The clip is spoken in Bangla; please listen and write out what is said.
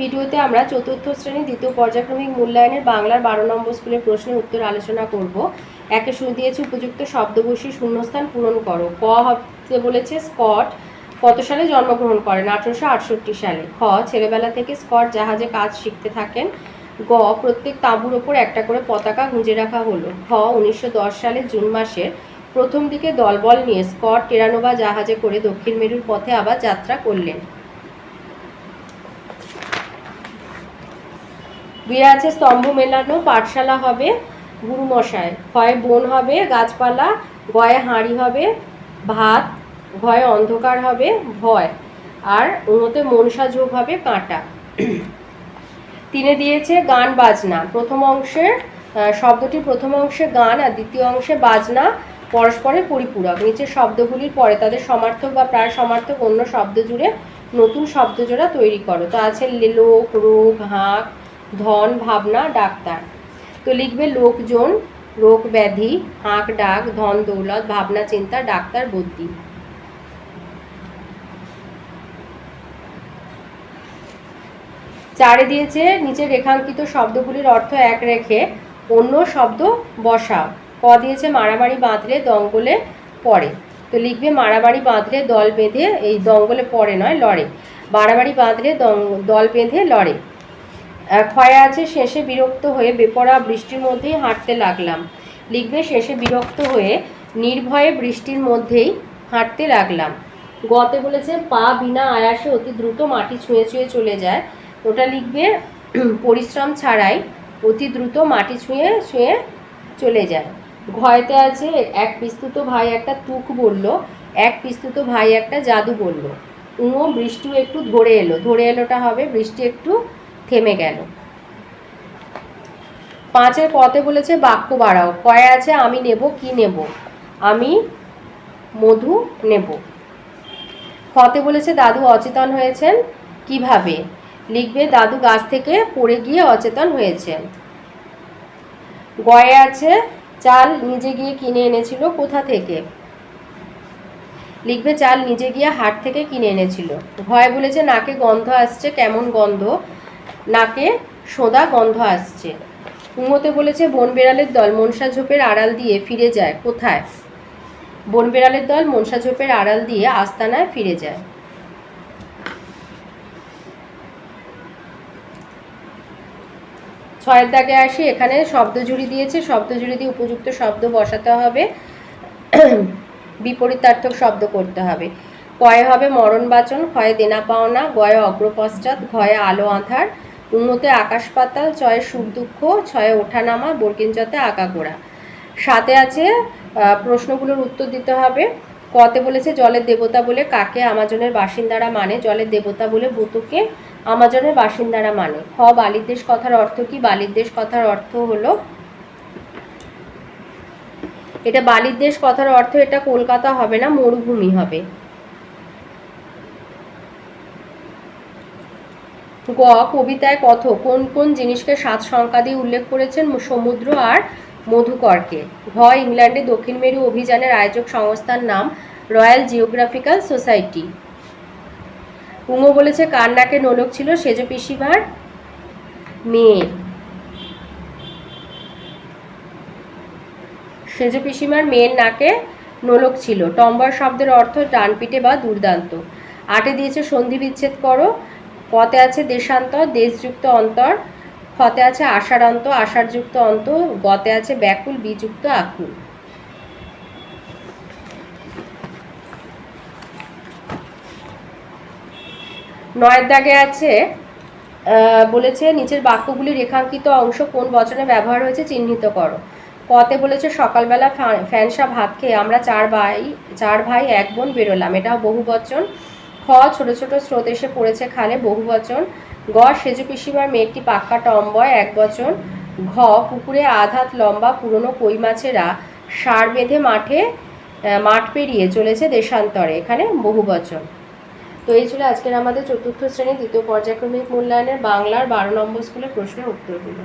ভিডিওতে আমরা চতুর্থ শ্রেণি দ্বিতীয় পর্যায়ক্রমিক মূল্যায়নের বাংলার বারো নম্বর স্কুলের প্রশ্নের উত্তর আলোচনা করব। একে শুরু দিয়েছে উপযুক্ত শব্দবসী শূন্যস্থান পূরণ করো। ক হতে বলেছে স্কট কত সালে জন্মগ্রহণ করেন? আঠারোশো আটষট্টি সালে। খ, ছেলেবেলা থেকে স্কট জাহাজে কাজ শিখতে থাকেন। গ, প্রত্যেক তাঁবুর ওপর একটা করে পতাকা গুঁজে রাখা হলো। খ উনিশশো দশ সালে জুন মাসের প্রথম দিকে দলবল নিয়ে স্কট টেরানোবা জাহাজে করে দক্ষিণ মেরুর পথে আবার যাত্রা করলেন। বিয়ে আছে, স্তম্ভ মেলানো, পাঠশালা হবে গুরুমশায় হয় বন হবে, গাছপালা গয়ে হাঁড়ি হবে, ভাত, ভয়ে অন্ধকার হবে, ভয়। আর ওতে মনসা যোগ হবে, কাঁটা। তিনে দিয়েছে গান বাজনা। প্রথম অংশের শব্দটি প্রথম অংশে গান আর দ্বিতীয় অংশে বাজনা পরস্পরের পরিপূরক। নিচের শব্দগুলির পরে তাদের সমার্থক বা প্রায় সমার্থক অন্য শব্দ জুড়ে নতুন শব্দজোড়া তৈরি করো। তো আছে লোক রোগ হাঁক ধন, ভাবনা, ডাক্তার। তো লিখবে লোকজন, রোগ ব্যাধি, হাঁক, ডাক, ধন, দৌলত, ভাবনা, চিন্তা, ডাক্তার, বুদ্ধি। চারে দিয়েছে, নিচে রেখাঙ্কিত শব্দগুলির অর্থ এক রেখে অন্য শব্দ বসাও। ক দিয়েছে, মারামারি বাঁধলে দঙ্গলে পড়ে। তো লিখবে, মারামারি বাঁধলে দল বেঁধে, এই দঙ্গলে পড়ে নয়, লড়ে। মারামারি বাঁধলে দল বেঁধে লড়ে। ক্ষয়ে আছে, শেষে বিরক্ত হয়ে বেপরা বৃষ্টির মধ্যেই হাঁটতে লাগলাম। লিখবে, শেষে বিরক্ত হয়ে নির্ভয়ে বৃষ্টির মধ্যেই হাঁটতে লাগলাম। গতে বলেছে, পা বিনা আয়াসে অতি দ্রুত মাটি ছুঁয়ে ছুঁয়ে চলে যায়। ওটা লিখবে, পরিশ্রম ছাড়াই অতি দ্রুত মাটি ছুঁয়ে ছুঁয়ে চলে যায়। ঘয়তে আছে, এক পিস্তুত ভাই একটা তুক বলল, এক পিস্তুত ভাই একটা জাদু বলল। উঁও, বৃষ্টিও একটু ধরে এলো। ধরে এলোটা হবে, বৃষ্টি একটু থেমে গেল। পাঁচের পথে বলেছে, বাক্য বাড়াও। কয়ে আছে, আমি নেব, কি নেব? আমি মধু নেব। ফতে বলেছে, দাদু অচেতন হয়েছেন? কীভাবে? লিখবে, দাদু গাছ থেকে পড়ে গিয়ে অচেতন হয়েছেন। গয়ে আছে, চাল নিজে গিয়ে কিনে এনেছিল কোথা থেকে? লিখবে, চাল নিজে গিয়ে হাট থেকে কিনে এনেছিল। ভয় বলেছে, নাকে গন্ধ আসছে, কেমন গন্ধ? নাকে সোদা গন্ধ আসছে। উমতে বলেছে, বন বেড়ালের দল মনসা ঝোপের আড়াল দিয়ে ফিরে যায়, কোথায়? বন বেড়ালের দল মনসা ঝোপের আড়াল দিয়ে আস্তানায় ফিরে যায়। ছয়ের দাগে আসি, এখানে শব্দজুড়ি দিয়েছে শব্দজুড়ি দিয়ে উপযুক্ত শব্দ বসাতে হবে। বিপরীতার্থক শব্দ করতে হবে। কয়ে হবে মরণ বাচন, ক্ষয়ে দেনা পাওনা, গয়ে অগ্রপশ্চাৎ ঘয়ে আলো আঁধার উন্নতে আকাশ পাতাল ছয়ে সুখ দুঃখ, ছয়ে ওঠানামা আঁকা গোড়া। সাথে আছে প্রশ্নগুলোর উত্তর দিতে হবে। কতে বলেছে, জলের দেবতা বলে কাকে আমাজনের বাসিন্দারা মানে? জলের দেবতা বলে বুতুকে আমাজনের বাসিন্দারা মানে? খ, বালির দেশ কথার অর্থ কি? বালির দেশ কথার অর্থ হলো, এটা বালির দেশ কথার অর্থ, এটা কলকাতা হবে না, মরুভূমি হবে। গ, কবিতায় কথ, কোন কোন জিনিসকে সাত সংখ্যা দিয়ে উল্লেখ করেছেন সমুদ্র আর মধুকরকে? ঘ, ইংল্যান্ডে দক্ষিণ মেরু অভিযানের আয়োজক সংস্থার নাম রয়্যাল জিওগ্রাফিক্যাল সোসাইটি। কুমো বলেছে, কার নাকে নোলক ছিল সেজ পিসিমার মেয়ে। সেজ পিসিমার মেয়ের নাকে নোলক ছিল। টম্বর শব্দের অর্থ ডানপিটে বা দুর্দান্ত। আটে দিয়েছে, সন্ধি বিচ্ছেদ করো। পথে আছে দেশান্তর দেশযুক্ত অন্তর, ফতে আছে আশার অন্ত আশারযুক্ত অন্ত, গতে আছে ব্যাকুল, বিযুক্ত আকুল। নয়ের দাগে আছে বলেছে, নিচের বাক্যগুলি রেখাঙ্কিত অংশ কোন বচনে ব্যবহার হয়েছে চিহ্নিত করো। কতে বলেছে, সকালবেলা ফ্যা- ফ্যানসা ভাত খেয়ে আমরা চার ভাই চার ভাই এক বোন বেরোলাম। এটাও বহু বচন। ছোট ছোট স্রোত এসে পড়েছে খালে বহু বচন। গ সেজু পিসিমার মেয়েটি পাক্কা টম্বয়, এক বচন। ঘ, পুকুরে আধাত লম্বা পুরনো কই মাছেরা সার বেঁধে মাঠে মাঠ পেরিয়ে চলেছে দেশান্তরে। এখানে বহু বচন। তো এই ছিল আজকের আমাদের চতুর্থ শ্রেণি দ্বিতীয় পর্যায়ক্রমিক মূল্যায়নের বাংলার বারো নম্বর স্কুলের প্রশ্নের উত্তরগুলো।